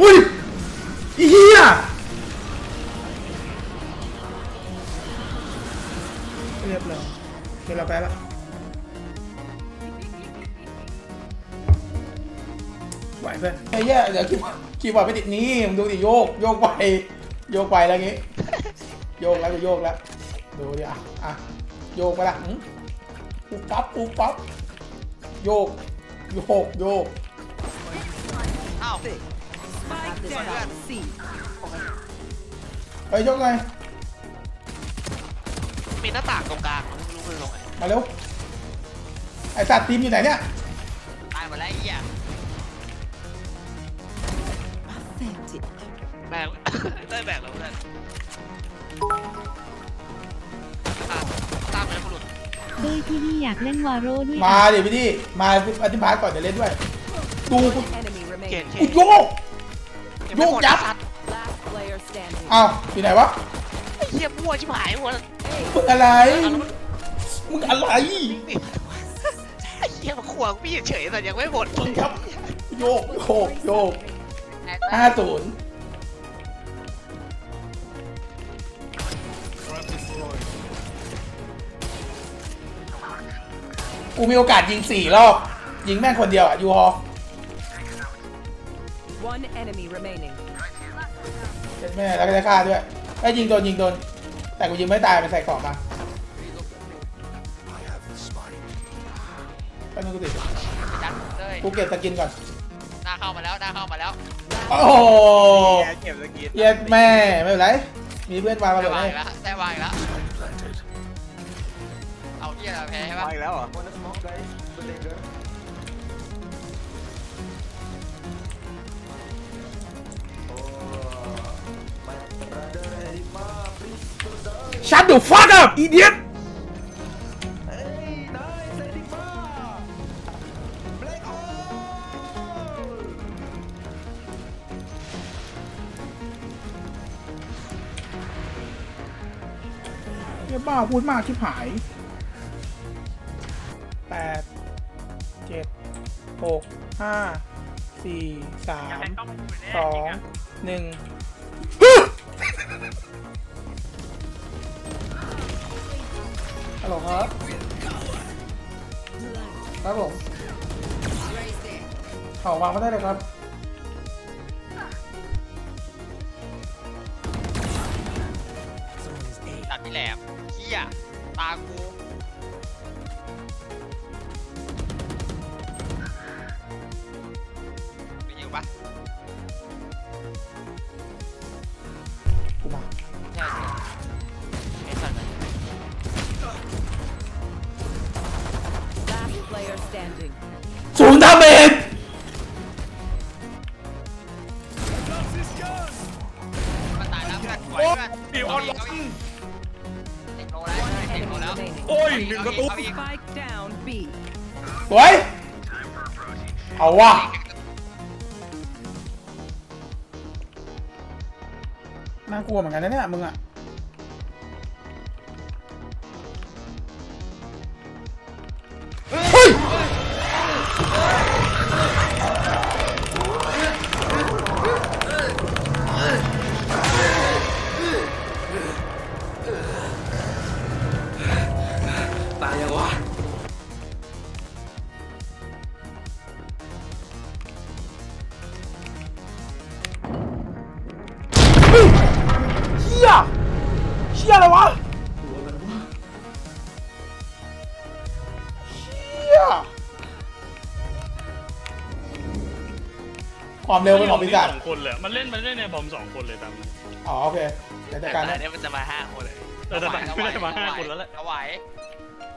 อุ้ยอีเหี้ยเรียบร้อยเดี๋ยวเราไปละไหวเพื่อนไอ้เหี้ยเดี๋ยวคีย์คีย์บอร์ดไม่ติดนี้มึงดูดิโยกโยกไปโยกไปแล้วงี้ โยกแล้วกูโยกแล้วดูดิอะอะโยกไปละหึปุ๊บปั๊บปุ๊บปั๊บโยกโยกโยกอ้าว Spike down. C. ไปยกหน่อยมีหน้าต่างตรงกลางไม่รู้เป็นตรงไหนมาเร็วไอสัตว์ทีมอยู่ไหนเนี่ยตายหมดแล้วไอ้เหี้ย Pathetic. แบก ได้แบกแล้วเพื่อนอะตามไปแล้วคุณหลุดเฮ้ยพี่นี่อยากเล่นวาโร่ด้วยมาอะเดี๋ยวพี่ดิมาอธิบายก่อนเดี๋ยวเล่นด้วย ดูกู Enemy เกต remaining. เกกูตโยก ยังไม่หมดโยกยับ สัตว์ Last player standing. อ้าวอยู่ไหนวะไอ้เหี้ยมั่วชิบหายหมดมึงอะไรมึงอะไรไอ้เหี้ยมาขวางพี่เฉยๆแต่ยังไม่หมดมึงครับโยกโยกโยกห้าศูนย์กูมีโอกาสยิงสี่รอบ ยิงแม่งคนเดียวอะยูฮอ One enemy remaining. แม่แล้วก็ได้ฆ่าด้วยไอ้ยยิงโดนยิงโดน แต่กูยิงไม่ตายไปใส่ของมาไปมึงกูติดจัดเลยกูเก็บตะกินก่อน หน้าเข้ามาแล้วหน้าเข้ามาแล้วโอ้โหเก็บสกินเย็ดแม่ไม่เป็นไร มีเพื่อนวางมาได้แบบวางนี้อีกแล้วได้วางอีกแล้วเอาเหี้ยแพ้ใช่ปะอีกแล้วเหรอ Hey, nice, Enigma! Black hole! เฮียบ้าพูดมากชิบหายแปดเจ็ดหกห้าสี่สามสองหนึ่ง ฮัลโหลครับ ครับผมเขาวางไม่ได้เลยครับ ตัดพี่แหลมเหี้ยตากู Last player standing. ศูนย์ดาเมจมันตายแล้วเพื่อนไหวเพื่อนปีออนไลน์เด็กโลแล้วเด็กโล Enemy แล้ว remaining. โอ้ยหนึ่งกระตุ้นเอาอีก Spike down. B. สวยเอาว่ะน่ากลัวเหมือนกันนะเนี่ยมึงอะ ยอะไรวะตัวอะไรวะเชี่ยความเร็วเป็นของปีศาจสองคนเลยมันเล่นมันเล่นในบอมสองคนเลยตามนั้นอ๋อโอเคเดี๋ยวจัดการแต่นะเนี่ยมันจะมาห้าคนเลยแต่แต่ไม่ได้มาห้าคนแล้วแหละเอาไหว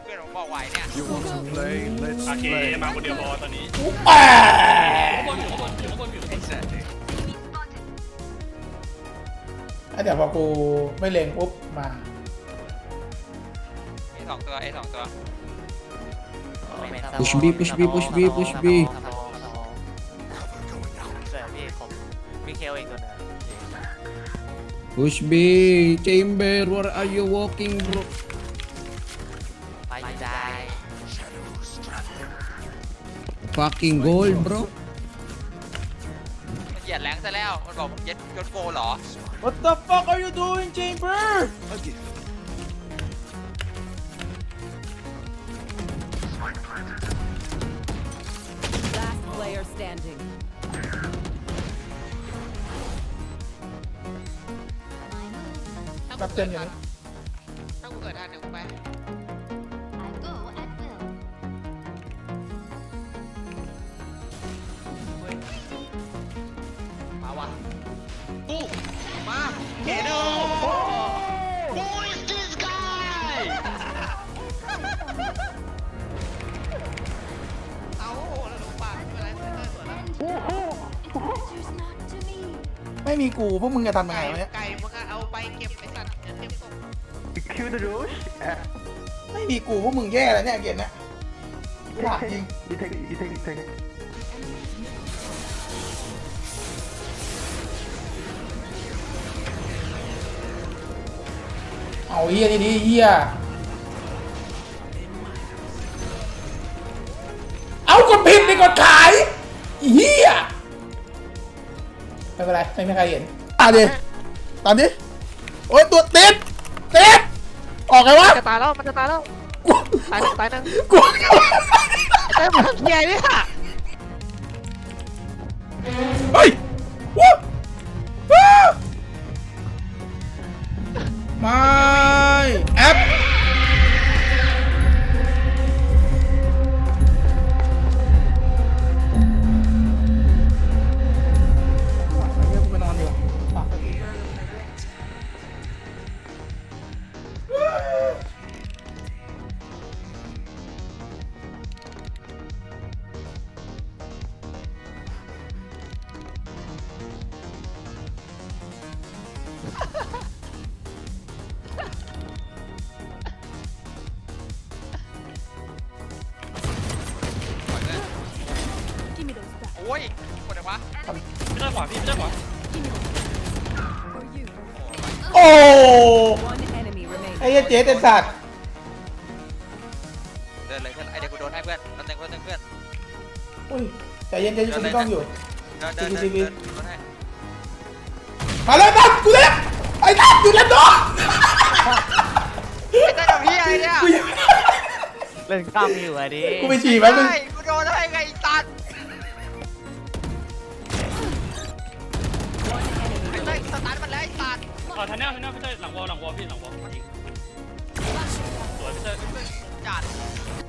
เพื่อนผมบอกไหวเนี่ย You want to play? Let's โอเค play. มาคนเดียวพอตอนนี้อุ๊บแอะข้างบนอยู่ข้างบนอยู่ข้างบนอยู่ไอ้สัส อะเดี๋ยวพอกูไม่เล็งปุ๊บมาไอ้สองตัวไอ้สองตัว Push B, push B, push B, push B. เสร็จพี่ผมมีเคลอีกตัวหนึง Push B, chamber, where are you walking, bro? ไปใจ Fucking gold, bro. มันเหยียดแรงซะแล้ว มันบอกมึงเย็ดยศโกเหรอ What the fuck are you doing chamber Last player standing. รับเต็มอย่างนี้ ไม่มีกูพวกมึงจะทำยังไงไก่วะเนี่ยไก่มึงอะเอาไปเก็บไอ้สัตว์เดี๋ยวเก็บส่งไม่มีกูพวกมึงแย่แล้วเนี่ยเกมเนี้ยถามจริงเอาเฮียดีดีเฮีย ไม่เป็นไร ไม่มีใครเห็นตามดิตามดิโอ้ยตัวติดติดออกไงวะจะตายแล้วมันจะตายแล้วกูตายหนึ่งตายหนึ่งกูเต้ยมันใหญ่เนี่ยเฮ้ยวู้วู้ไม่แอปไป อ้ยกดเลยวะไม่ได้ขวาพี่ไม่ได้ขวาโอ้ One enemy remaining. ไอ้เหี้ยเจ๊เต็มสัตว์เดินเลยเพื่อนไอเดี๋ยวกูโดนให้เพื่อนแป๊บนึงแป๊บนึงเพื่อนอุ้ยใจเย็นใจเย็นคุณต้องอยู่ เดินเดินเดินจริงๆเดินโดนให้มาเลยนัดกูเลยไอ้นัดอยู่แล้วโดนไอ้เต้ยทำพี่อะไรเนี่ยกูยังเล่นกล้ามอยู่อะดิกูไปฉี่แป๊บนึงใช่กูโด อ๋อทันแนลทันแนลพี่เต้ยหลังวอลหลังวอลพี่หลังวอลสวยพี่เต้ยจัด